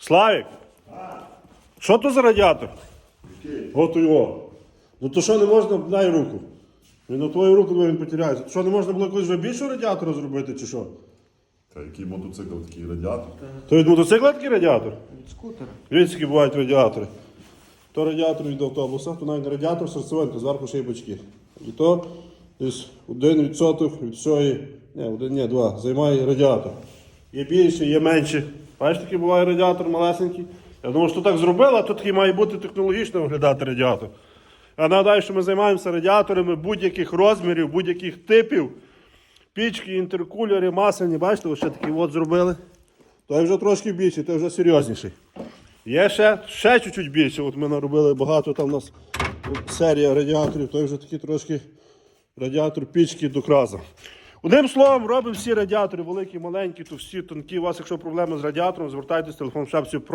Славік! Що то за радіатор? От його. Ну то що не можна, дай руку. Він на твою руку він потеряється. Що не можна було якось вже більшого радіатора зробити, чи що? Та який мотоцикл, такий радіатор. То від мотоцикла такий радіатор? Від скутера. Дивіться, які бувають радіатори. То радіатор від автобуса, то навіть не радіатор серцевинка, зверху ще й бачки. І то десь 1% від всієї, ні, один, ні, два, займає радіатор. Є більше, є менше. Бачите, такий буває радіатор малесенький. Я думаю, що так зробили, а тут такий має бути технологічно виглядати радіатор. Я нагадаю, що ми займаємося радіаторами будь-яких розмірів, будь-яких типів. Пічки, інтеркулери, масляні, бачите, ось ще такий от зробили. Той вже трошки більший, той вже серйозніший. Є ще, ще чуть-чуть більше. От ми наробили багато там у нас серія радіаторів, той вже такий трошки радіатор пічки до краза. Одним словом, робимо всі радіатори, великі, маленькі, то всі тонкі. У вас, якщо проблеми з радіатором, звертайтесь, телефон в шапці